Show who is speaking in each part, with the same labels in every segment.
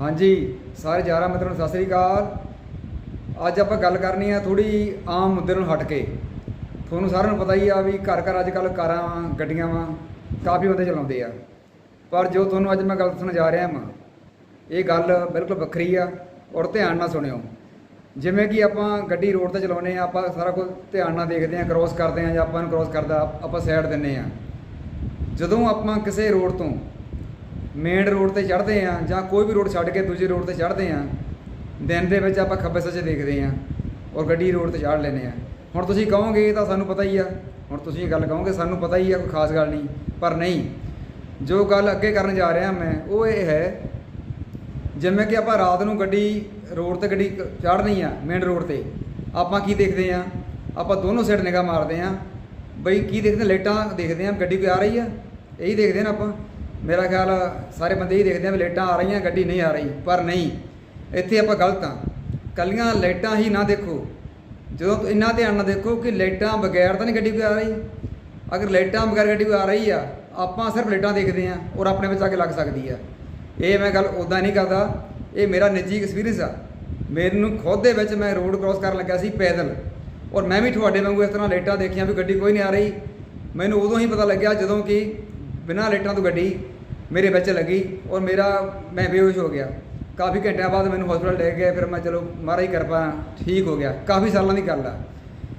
Speaker 1: ਹਾਂਜੀ, ਸਾਰੇ ਯਾਰਾਂ ਮਿੱਤਰਾਂ ਨੂੰ ਸਤਿ ਸ੍ਰੀ ਅਕਾਲ। ਅੱਜ ਆਪਾਂ ਗੱਲ ਕਰਨੀ ਆ ਥੋੜੀ ਆਮ ਮੁੱਦੇ ਨੂੰ ਹਟ ਕੇ। ਤੁਹਾਨੂੰ ਸਾਰਿਆਂ ਨੂੰ ਪਤਾ ਹੀ ਆ ਵੀ ਘਰ ਘਰ ਅੱਜ ਕੱਲ ਕਾਰਾਂ ਵਾਂ ਗੱਡੀਆਂ ਵਾਂ ਕਾਫੀ ਬੰਦੇ ਚਲਾਉਂਦੇ ਆ। ਪਰ ਜੋ ਤੁਹਾਨੂੰ ਅੱਜ ਮੈਂ ਗੱਲ ਦੱਸਣ ਜਾ ਰਿਹਾ ਹਾਂ ਇਹ ਗੱਲ ਬਿਲਕੁਲ ਵੱਖਰੀ ਆ ਔਰ ਧਿਆਨ ਨਾਲ ਸੁਣਿਓ। ਜਿਵੇਂ ਕਿ ਆਪਾਂ ਗੱਡੀ ਰੋਡ ਤੇ ਚਲਾਉਂਦੇ ਆ, ਆਪਾਂ ਸਾਰਾ ਕੁਝ ਧਿਆਨ ਨਾਲ ਦੇਖਦੇ ਆ ਕ੍ਰੋਸ ਕਰਦੇ ਆ ਜਾਂ ਆਪਾਂ ਨੂੰ ਕ੍ਰੋਸ ਕਰਦਾ, ਆਪਾਂ ਸਾਈਡ ਦਿੰਨੇ ਆ। ਜਦੋਂ ਆਪਾਂ ਕਿਸੇ ਰੋਡ ਤੋਂ ਮੇਨ ਰੋਡ ਤੇ ਚੜ੍ਹਦੇ ਆ ਜਾਂ ਕੋਈ ਵੀ ਰੋਡ ਛੱਡ ਕੇ ਦੂਜੇ ਰੋਡ ਤੇ ਚੜ੍ਹਦੇ ਆ, ਦਿਨ ਦੇ ਵਿੱਚ ਆਪਾਂ ਖੱਬੇ ਸੱਜੇ ਦੇਖਦੇ ਆ ਔਰ ਗੱਡੀ ਰੋਡ ਤੇ ਚੜ੍ਹ ਲੈਂਦੇ ਆ। ਹੁਣ ਤੁਸੀਂ ਕਹੋਗੇ ਇਹ ਤਾਂ ਸਾਨੂੰ ਪਤਾ ਹੀ ਆ, ਹੁਣ ਤੁਸੀਂ ਇਹ ਗੱਲ ਕਹੋਗੇ ਸਾਨੂੰ ਪਤਾ ਹੀ ਆ, ਕੋਈ ਖਾਸ ਗੱਲ ਨਹੀਂ, ਪਰ ਨਹੀਂ, ਜੋ ਗੱਲ ਅੱਗੇ ਕਰਨ ਜਾ ਰਿਹਾ ਮੈਂ, ਉਹ ਇਹ ਹੈ, ਜਿਵੇਂ ਕਿ ਆਪਾਂ ਰਾਤ ਨੂੰ ਗੱਡੀ ਰੋਡ ਤੇ ਗੱਡੀ ਚੜ੍ਹਨੀ ਆ ਮੇਨ ਰੋਡ ਤੇ, ਆਪਾਂ ਕੀ ਦੇਖਦੇ ਆ? ਆਪਾਂ ਦੋਨੋਂ ਸਾਈਡ ਨਿਗਾਹ ਮਾਰਦੇ ਆ, ਬਈ ਕੀ ਦੇਖਦੇ ਲਾਈਟਾਂ ਦੇਖਦੇ ਆ ਗੱਡੀ ਕੋਈ ਆ ਰਹੀ ਆ? ਇਹੀ ਦੇਖਦੇ ਨਾ ਆਪਾਂ। ਮੇਰਾ ਖਿਆਲ ਸਾਰੇ ਬੰਦੇ ਹੀ ਦੇਖਦੇ ਆ ਵੀ ਲੇਟਾਂ ਆ ਰਹੀਆਂ, ਗੱਡੀ ਨਹੀਂ ਆ ਰਹੀ, ਪਰ ਨਹੀਂ, ਇੱਥੇ ਆਪਾਂ ਗਲਤ ਆ। ਕੱਲੀਆਂ ਲਾਈਟਾਂ ਹੀ ਨਾ ਦੇਖੋ। ਜਦੋਂ ਇੰਨਾ ਧਿਆਨ ਨਾਲ ਦੇਖੋ ਕਿ ਲਾਈਟਾਂ ਬਗੈਰ ਤਾਂ ਨਹੀਂ ਗੱਡੀ ਕੋਈ ਆ ਰਹੀ। ਅਗਰ ਲਾਈਟਾਂ ਬਗੈਰ ਗੱਡੀ ਕੋਈ ਆ ਰਹੀ ਆ, ਆਪਾਂ ਸਿਰਫ ਲਾਈਟਾਂ ਦੇਖਦੇ ਆ ਔਰ ਆਪਣੇ ਵਿੱਚ ਆ ਕੇ ਲੱਗ ਸਕਦੀ ਆ। ਇਹ ਮੈਂ ਗੱਲ ਉਦਾਂ ਨਹੀਂ ਕਰਦਾ। ਇਹ ਮੇਰਾ ਨਿੱਜੀ ਐਕਸਪੀਰੀਅੰਸ ਆ। ਮੈਨੂੰ ਖੁਦ ਦੇ ਵਿੱਚ ਮੈਂ ਰੋਡ ਕ੍ਰਾਸ ਕਰਨ ਲੱਗਾ ਸੀ ਪੈਦਲ। ਔਰ ਮੈਂ ਵੀ ਤੁਹਾਡੇ ਵਾਂਗੂ ਇਸ ਤਰ੍ਹਾਂ ਲਾਈਟਾਂ ਦੇਖੀਆਂ ਵੀ ਗੱਡੀ ਕੋਈ ਨਹੀਂ ਆ ਰਹੀ। ਮੈਨੂੰ ਉਦੋਂ ਹੀ ਪਤਾ ਲੱਗਿਆ ਜਦੋਂ ਕਿ ਬਿਨਾਂ ਲਾਈਟਾਂ ਤੋਂ ਗੱਡੀ ਮੇਰੇ ਵਿੱਚ ਲੱਗੀ ਔਰ ਮੇਰਾ, ਮੈਂ ਬੇਹੋਸ਼ ਹੋ ਗਿਆ। ਕਾਫੀ ਘੰਟਿਆਂ ਬਾਅਦ ਮੈਨੂੰ ਹਸਪੀਟਲ ਲੈ ਗਏ ਫਿਰ ਮੈਂ ਚਲੋ ਮਹਾਰਾਜ ਦੀ ਕਿਰਪਾ, ਠੀਕ ਹੋ ਗਿਆ। ਕਾਫੀ ਸਾਲਾਂ ਦੀ ਗੱਲ ਆ।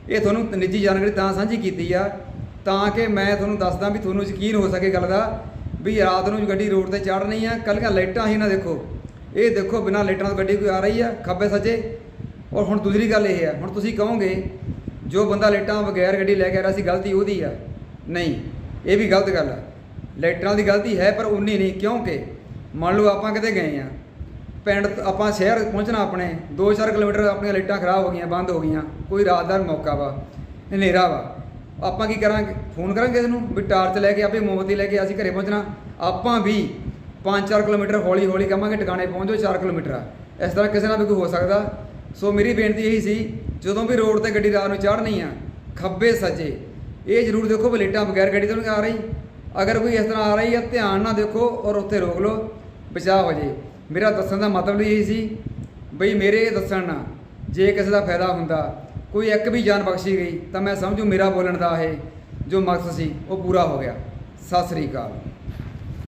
Speaker 1: ਇਹ ਤੁਹਾਨੂੰ ਨਿੱਜੀ ਜਾਣਕਾਰੀ ਤਾਂ ਸਾਂਝੀ ਕੀਤੀ ਆ, ਤਾਂ ਕਿ ਮੈਂ ਤੁਹਾਨੂੰ ਦੱਸਦਾ ਵੀ ਤੁਹਾਨੂੰ ਯਕੀਨ ਹੋ ਸਕੇ ਗੱਲ ਦਾ, ਵੀ ਰਾਤ ਨੂੰ ਗੱਡੀ ਰੋਡ ਤੇ ਚੜ੍ਹਨੀ ਆ ਕੱਲੀਆਂ ਲਾਈਟਾਂ ਹੀ ਨਾ ਦੇਖੋ। ਇਹ ਦੇਖੋ ਬਿਨਾਂ ਲਾਈਟਾਂ ਤੋਂ ਗੱਡੀ ਕੋਈ ਆ ਰਹੀ ਆ, ਖੱਬੇ ਸੱਜੇ। ਔਰ ਹੁਣ ਦੂਸਰੀ ਗੱਲ ਇਹ ਆ, ਹੁਣ ਤੁਸੀਂ ਕਹੋਗੇ, ਜੋ ਬੰਦਾ ਲਾਈਟਾਂ ਬਗੈਰ ਗੱਡੀ ਲੈ ਕੇ ਆ ਰਿਹਾ ਸੀ, ਗਲਤੀ ਉਹਦੀ ਆ। ਨਹੀਂ, ਇਹ ਵੀ ਗਲਤ ਗੱਲ ਆ। ਲਾਈਟਾਂ ਦੀ ਗਲਤੀ ਹੈ, ਪਰ ਉਨੀ ਨਹੀਂ, ਕਿਉਂਕਿ ਮੰਨ ਲਓ ਆਪਾਂ ਕਿਤੇ ਗਏ ਆ ਪਿੰਡ ਆਪਾਂ ਸ਼ਹਿਰ ਪਹੁੰਚਣਾ ਆਪਣੇ 2-4 ਕਿਲੋਮੀਟਰ ਆਪਣੀਆਂ ਲਾਈਟਾਂ ਖਰਾਬ ਹੋ ਗਈਆਂ, ਬੰਦ ਹੋ ਗਈਆਂ, ਕੋਈ ਰਾਤ ਦਾ ਮੌਕਾ ਵਾ, ਹਨੇਰਾ ਵਾ। ਆਪਾਂ ਕੀ ਕਰਾਂਗੇ? ਫੋਨ ਕਰਾਂਗੇ ਕਿਸੇ ਨੂੰ ਵੀ ਟਾਰਚ ਲੈ ਕੇ ਆਪੇ ਮੋਮਬੱਤੀ ਲੈ ਕੇ ਅਸੀਂ ਘਰੇ ਪਹੁੰਚਣਾ। ਆਪਾਂ ਵੀ 5-4 ਕਿਲੋਮੀਟਰ ਹੌਲੀ ਹੌਲੀ ਕਹਾਂਗੇ, ਟਿਕਾਣੇ ਪਹੁੰਚੋ 4 ਕਿਲੋਮੀਟਰ ਆ। ਇਸ ਤਰ੍ਹਾਂ ਕਿਸੇ ਨਾਲ ਵੀ ਕੋਈ ਹੋ ਸਕਦਾ। ਸੋ ਮੇਰੀ ਬੇਨਤੀ ਇਹੀ ਸੀ, ਜਦੋਂ ਵੀ ਰੋਡ ਤੇ ਗੱਡੀ ਰਾਤ ਨੂੰ ਚੜ੍ਹਨੀ ਆ, ਖੱਬੇ ਸੱਜੇ, ਇਹ ਜ਼ਰੂਰ ਦੇਖੋ ਵੀ ਲਾਈਟਾਂ ਬਗੈਰ ਗੱਡੀ ਤੋਂ ਨਹੀਂ ਆ ਰਹੀ। ਅਗਰ ਕੋਈ ਇਸ ਤਰ੍ਹਾਂ ਆ ਰਹੀ ਹੈ, ਧਿਆਨ ਨਾਲ ਦੇਖੋ ਔਰ ਉੱਥੇ ਰੋਕ ਲਓ, ਬਚਾਅ ਹੋ ਜੇ ਮੇਰਾ ਦੱਸਣ ਦਾ ਮਤਲਬ ਇਹ ਸੀ ਬਈ ਮੇਰੇ ਦੱਸਣ ਨਾਲ ਜੇ ਕਿਸੇ ਦਾ ਫਾਇਦਾ ਹੁੰਦਾ, ਕੋਈ ਇੱਕ ਵੀ ਜਾਨ ਬਖਸ਼ੀ ਗਈ, ਤਾਂ ਮੈਂ ਸਮਝੂ ਮੇਰਾ ਬੋਲਣ ਦਾ ਇਹ ਜੋ ਮਕਸਦ ਸੀ, ਉਹ ਪੂਰਾ ਹੋ ਗਿਆ। ਸਤਿ ਸ੍ਰੀ ਅਕਾਲ।